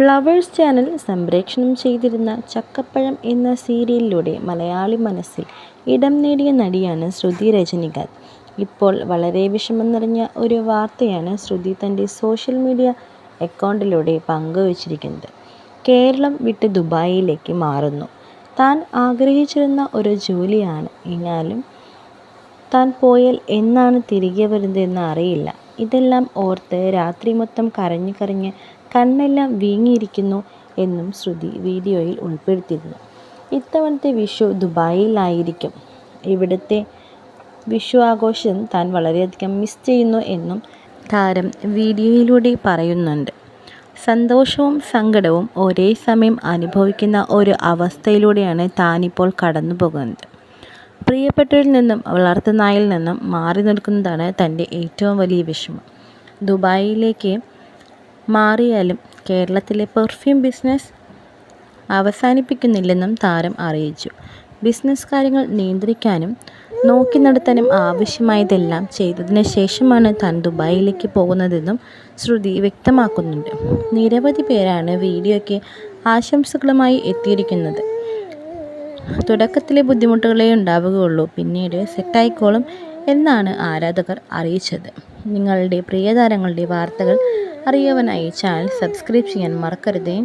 Flowers channel സംപ്രേക്ഷണം ചെയ്തിരുന്ന ചക്കപ്പഴം എന്ന സീരിയലിലൂടെ മലയാളി മനസ്സിൽ ഇടം നേടിയ നടിയാണ് ശ്രുതി രജനികാന്ത്. ഇപ്പോൾ വളരെ വിഷമം നിറഞ്ഞ ഒരു വാർത്തയാണ് ശ്രുതി തന്റെ സോഷ്യൽ മീഡിയ അക്കൗണ്ടിലൂടെ പങ്കുവച്ചിരിക്കുന്നത്. കേരളം വിട്ട് ദുബായിലേക്ക് മാറുന്നു. താൻ ആഗ്രഹിച്ചിരുന്ന ഒരു ജോലിയാണ്. എന്നാലും താൻ പോയാൽ എന്നാണ് തിരികെ വരുന്നതെന്ന് അറിയില്ല. ഇതെല്ലാം ഓർത്ത് രാത്രി മൊത്തം കരഞ്ഞ് കരഞ്ഞ് കണ്ണെല്ലാം വീങ്ങിയിരിക്കുന്നു എന്നും ശ്രുതി വീഡിയോയിൽ ഉൾപ്പെടുത്തിയിരുന്നു. ഇത്തവണത്തെ വിഷു ദുബായിലായിരിക്കും. ഇവിടുത്തെ വിഷു ആഘോഷം താൻ വളരെയധികം മിസ് ചെയ്യുന്നു എന്നും താരം വീഡിയോയിലൂടെ പറയുന്നുണ്ട്. സന്തോഷവും സങ്കടവും ഒരേ സമയം അനുഭവിക്കുന്ന ഒരു അവസ്ഥയിലൂടെയാണ് താനിപ്പോൾ കടന്നു പോകുന്നത് പ്രിയപ്പെട്ടവരിൽ നിന്നും വളർത്തുനായിൽ നിന്നും മാറി നിൽക്കുന്നതാണ് തന്റെ ഏറ്റവും വലിയ വിഷമം. ദുബായിലേക്ക് മാറിയാലും കേരളത്തിലെ പെർഫ്യൂം ബിസിനസ് അവസാനിപ്പിക്കുന്നില്ലെന്നും താരം അറിയിച്ചു. ബിസിനസ് കാര്യങ്ങൾ നിയന്ത്രിക്കാനും നോക്കി നടത്താനും ആവശ്യമായതെല്ലാം ചെയ്തതിന് ശേഷമാണ് താൻ ദുബായിലേക്ക് പോകുന്നതെന്നും ശ്രുതി വ്യക്തമാക്കുന്നുണ്ട്. നിരവധി പേരാണ് വീഡിയോയ്ക്ക് ആശംസകളുമായി എത്തിയിരിക്കുന്നത്. തുടക്കത്തിലെ ബുദ്ധിമുട്ടുകളേ ഉണ്ടാവുകയുള്ളൂ. പിന്നീട് സെറ്റായിക്കോളും എന്നാണ് ആരാധകർ അറിയിച്ചത്. നിങ്ങളുടെ പ്രിയതാരങ്ങളുടെ വാർത്തകൾ അറിയുവാനായി ചാനൽ സബ്സ്ക്രൈബ് ചെയ്യാൻ മറക്കരുതേ.